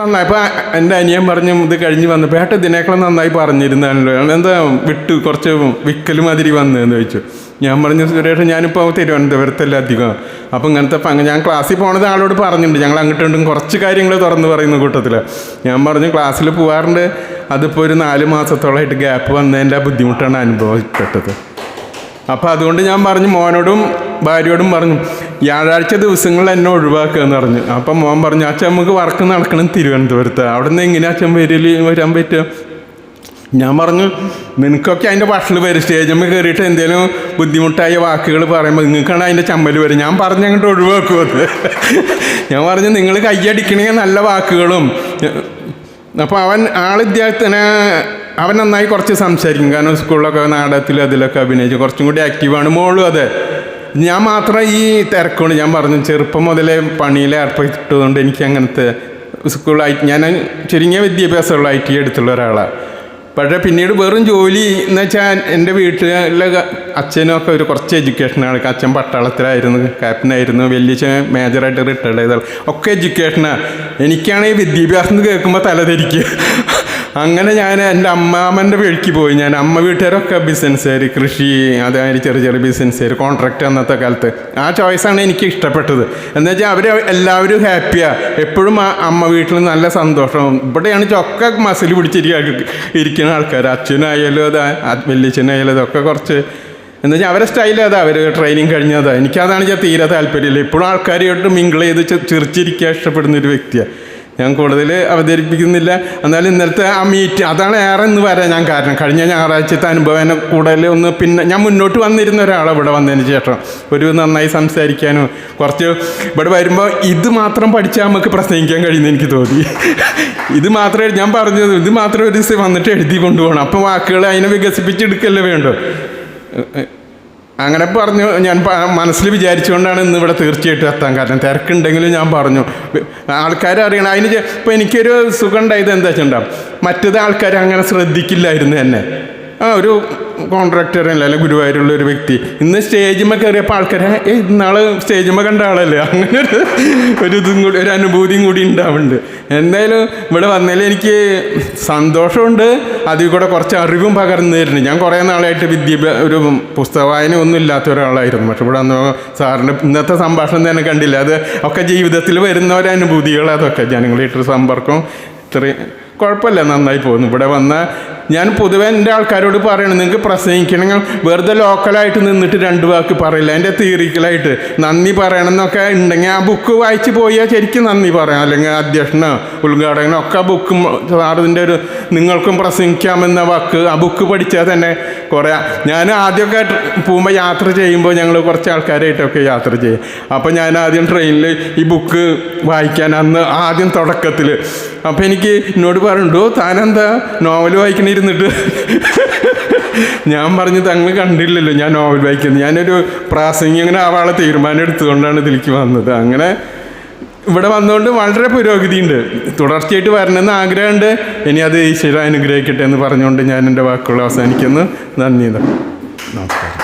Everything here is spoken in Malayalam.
നന്നായി. ഇപ്പൊ എന്റെ അനിയൻ പറഞ്ഞു ഇത് കഴിഞ്ഞ് വന്നപ്പോൾ ഏട്ടൻ ഇതിനേക്കാളും നന്നായി പറഞ്ഞിരുന്നാണല്ലോ എന്താ വിട്ടു? കുറച്ച് വിക്കൽ മാതിരി വന്നതെന്ന് ചോദിച്ചു. ഞാൻ പറഞ്ഞു സുരേഷ് ഞാനിപ്പോൾ തിരുവനന്തപുരത്തല്ല അധികം. അപ്പം ഇങ്ങനത്തെ ഞാൻ ക്ലാസ്സിൽ പോണത് ആളോട് പറഞ്ഞിട്ടുണ്ട്. ഞങ്ങൾ അങ്ങോട്ടും കുറച്ച് കാര്യങ്ങൾ തുറന്ന് പറയുന്ന കൂട്ടത്തിൽ ഞാൻ പറഞ്ഞു ക്ലാസ്സിൽ പോകാറുണ്ട് അതിപ്പോൾ ഒരു നാല് മാസത്തോളമായിട്ട് ഗ്യാപ്പ് വന്നതിന്റെ ബുദ്ധിമുട്ടാണ് അനുഭവപ്പെട്ടത്. അപ്പോൾ അതുകൊണ്ട് ഞാൻ പറഞ്ഞു മോനോടും ഭാര്യയോടും പറഞ്ഞു വ്യാഴാഴ്ച ദിവസങ്ങൾ എന്നെ ഒഴിവാക്കുക എന്ന് പറഞ്ഞു. അപ്പം മോൻ പറഞ്ഞു അച്ഛൻ നമുക്ക് വർക്ക് നടക്കണം തിരുവനന്തപുരത്ത്. അവിടെ നിന്ന് എങ്ങനെ അച്ഛൻ വരില്ല വരാൻ പറ്റുക? ഞാൻ പറഞ്ഞു നിനക്കൊക്കെ അതിന്റെ ഭക്ഷണം വരും. സ്റ്റേജിൽ കയറിയിട്ട് എന്തെങ്കിലും ബുദ്ധിമുട്ടായ വാക്കുകൾ പറയുമ്പോൾ നിങ്ങൾക്കാണ് അതിന്റെ ചമ്മൽ വരും. ഞാൻ പറഞ്ഞ അങ്ങോട്ട് ഒഴിവാക്കും അത്. ഞാൻ പറഞ്ഞു നിങ്ങൾ കയ്യടിക്കണമെങ്കിൽ നല്ല വാക്കുകളും. അപ്പോൾ അവൻ ആൾ ഇദ്ദേഹത്തിന് അവൻ നന്നായി കുറച്ച് സംസാരിക്കും. കാരണം സ്കൂളിലൊക്കെ നാടകത്തിൽ അതിലൊക്കെ അഭിനയിച്ചു കുറച്ചും കൂടി ആക്റ്റീവാണ് മോളും അതെ. ഞാൻ മാത്രം ഈ തിരക്കുകൊണ്ട് ഞാൻ പറഞ്ഞു ചെറുപ്പം മുതലേ പണിയിൽ ഏർപ്പെട്ടതുകൊണ്ട് എനിക്ക് അങ്ങനത്തെ സ്കൂളായി ഞാൻ ചുരുങ്ങിയ വിദ്യാഭ്യാസമുള്ള ഐ ടി എടുത്തുള്ള ഒരാളാണ്. പക്ഷേ പിന്നീട് വെറും ജോലി എന്ന് വെച്ചാൽ എന്റെ വീട്ടിലെ അച്ഛനും ഒക്കെ ഒരു കുറച്ച് എഡ്യൂക്കേഷനാണ് അച്ഛൻ പട്ടാളത്തിലായിരുന്നു ക്യാപ്റ്റനായിരുന്നു വലിയ മേജറായിട്ട് റിട്ടയർഡ് ചെയ്ത ഒക്കെ എഡ്യൂക്കേഷനാണ് എനിക്കാണെങ്കിൽ വിദ്യാഭ്യാസം കേൾക്കുമ്പോൾ തലതിരിക്കുക അങ്ങനെ ഞാൻ എന്റെ അമ്മാമ്മന്റെ വീട്ടിൽ പോയി. ഞാൻ അമ്മ വീട്ടുകാരൊക്കെ ബിസിനസ്സുകാർ കൃഷി അതായത് ചെറിയ ചെറിയ ബിസിനസ്സുകാർ കോൺട്രാക്റ്റ് അന്നത്തെ കാലത്ത്. ആ ചോയ്സാണ് എനിക്ക് ഇഷ്ടപ്പെട്ടത്. എന്ന് വെച്ചാൽ അവർ എല്ലാവരും ഹാപ്പിയാണ് എപ്പോഴും ആ അമ്മ വീട്ടിൽ നല്ല സന്തോഷം. ഇവിടെയാണ് ചൊക്ക മസിൽ പിടിച്ചിരിക്കുക ഇരിക്കുന്ന ആൾക്കാർ അച്ഛനായാലും അതാ വലിയച്ഛനായാലും അതൊക്കെ കുറച്ച്. എന്ന് വെച്ചാൽ അവരെ സ്റ്റൈൽ അതാ. അവർ ട്രെയിനിങ് കഴിഞ്ഞതാ എനിക്കതാണ് ഞാൻ തീരെ താല്പര്യമില്ല. ഇപ്പോഴും ആൾക്കാരുമായിട്ട് മിങ്കിൾ ചെയ്ത് ചി- ചിരിച്ചിരിക്കാൻ ഇഷ്ടപ്പെടുന്ന ഒരു വ്യക്തിയാണ് ഞാൻ കൂടുതൽ അവതരിപ്പിക്കുന്നില്ല. എന്നാലും ഇന്നലത്തെ ആ മീറ്റ് അതാണ് ഏറെ ഇന്ന് വരാൻ ഞാൻ കാരണം. കഴിഞ്ഞ ഞായറാഴ്ചത്തെ അനുഭവം എന്നെ കൂടുതൽ ഒന്ന് പിന്നെ ഞാൻ മുന്നോട്ട് വന്നിരുന്ന ഒരാളാണ് ഇവിടെ വന്നതിന് ശേഷം. ഒരു നന്നായി സംസാരിക്കാനും കുറച്ച് ഇവിടെ വരുമ്പോൾ ഇത് മാത്രം പഠിച്ചാൽ നമുക്ക് പ്രസംഗിക്കാൻ കഴിയുന്ന എനിക്ക് തോന്നി. ഇത് മാത്രമേ ഞാൻ പറഞ്ഞത് ഇത് മാത്രം ഒരു ദിവസം വന്നിട്ട് എഴുതി കൊണ്ടുപോകണം. അപ്പോൾ വാക്കുകൾ അതിനെ വികസിപ്പിച്ചെടുക്കല്ലേ വേണ്ടോ അങ്ങനെ പറഞ്ഞു ഞാൻ മനസ്സിൽ വിചാരിച്ചുകൊണ്ടാണ് ഇന്ന് ഇവിടെ തീർച്ചയായിട്ടും എത്താൻ. കാരണം തിരക്കുണ്ടെങ്കിലും ഞാൻ പറഞ്ഞു. ആൾക്കാർ അറിയണം അതിന് ഇപ്പം എനിക്കൊരു സുഖം ഉണ്ടായത് എന്താ വെച്ചിട്ടുണ്ടാവും മറ്റത് ആൾക്കാർ അങ്ങനെ ശ്രദ്ധിക്കില്ലായിരുന്നു എന്നെ. ആ ഒരു കോൺട്രാക്ടർ അല്ല അല്ലെങ്കിൽ ഗുരുവായൂരുള്ള ഒരു വ്യക്തി. ഇന്ന് സ്റ്റേജിന്മേൽ കയറിയപ്പോൾ ആൾക്കാരെ ഏ ഇന്നാൾ സ്റ്റേജിന്മേൽ കണ്ട ആളല്ലേ? അങ്ങനെ ഒരു ഒരു ഇതും കൂടി ഒരു അനുഭൂതിയും കൂടി ഉണ്ടാവുന്നുണ്ട് എന്തായാലും ഇവിടെ വന്നതിൽ എനിക്ക് സന്തോഷമുണ്ട്. അതിൽ കൂടെ കുറച്ച് അറിവും പകർന്നു തരുന്നുണ്ട്. ഞാൻ കുറേ നാളായിട്ട് വിദ്യാഭ്യാസ ഒരു പുസ്തക വായന ഒന്നും ഇല്ലാത്ത ഒരാളായിരുന്നു. പക്ഷെ ഇവിടെ വന്ന സാറിന്റെ ഇന്നത്തെ സംഭാഷണം തന്നെ കണ്ടില്ല. അത് ഒക്കെ ജീവിതത്തിൽ വരുന്ന ഒരു അനുഭൂതികൾ അതൊക്കെ. ജനങ്ങളായിട്ടൊരു സമ്പർക്കം ഇത്രയും കുഴപ്പമില്ല നന്നായി പോകുന്നു. ഇവിടെ വന്ന ഞാൻ പൊതുവെ എന്റെ ആൾക്കാരോട് പറയണം നിങ്ങൾക്ക് പ്രസംഗിക്കണമെങ്കിൽ വെറുതെ ലോക്കലായിട്ട് നിന്നിട്ട് രണ്ട് വാക്ക് പറയില്ല. എന്റെ തിയറിക്കലായിട്ട് നന്ദി പറയണം എന്നൊക്കെ ഉണ്ടെങ്കിൽ ആ ബുക്ക് വായിച്ച് പോയാൽ ശരിക്കും നന്ദി പറയാം. അല്ലെങ്കിൽ അധ്യക്ഷനോ ഉദ്ഘാടകനോ ഒക്കെ ആ ബുക്കും സാറിന്റെ ഒരു നിങ്ങൾക്കും പ്രസംഗിക്കാമെന്ന വാക്ക് ആ ബുക്ക് പഠിച്ചാൽ തന്നെ കുറേ. ഞാൻ ആദ്യമൊക്കെ പോകുമ്പോൾ യാത്ര ചെയ്യുമ്പോൾ ഞങ്ങൾ കുറച്ച് ആൾക്കാരായിട്ടൊക്കെ യാത്ര ചെയ്യും. അപ്പോൾ ഞാൻ ആദ്യം ട്രെയിനിൽ ഈ ബുക്ക് വായിക്കാൻ അന്ന് ആദ്യം തുടക്കത്തിൽ അപ്പോൾ എനിക്ക് എന്നോട് പറഞ്ഞിട്ടോ താനെന്താ നോവൽ വായിക്കണിരുന്നിട്ട്? ഞാൻ പറഞ്ഞു തങ്ങൾ കണ്ടില്ലല്ലോ ഞാൻ നോവൽ വായിക്കുന്നത്. ഞാനൊരു പ്രാസംഗിക അങ്ങനെ ആവാളെ തീരുമാനം എടുത്തുകൊണ്ടാണ് ഇതിലേക്ക് വന്നത്. അങ്ങനെ ഇവിടെ വന്നുകൊണ്ട് വളരെ പുരോഗതിയുണ്ട്. തുടർച്ചയായിട്ട് വരണമെന്ന് ആഗ്രഹമുണ്ട്. ഇനി അത് ഈശ്വര അനുഗ്രഹിക്കട്ടെ എന്ന് പറഞ്ഞുകൊണ്ട് ഞാൻ എന്റെ വാക്കുകൾ അവസാനിക്കുന്നു. നന്ദി. നമസ്കാരം.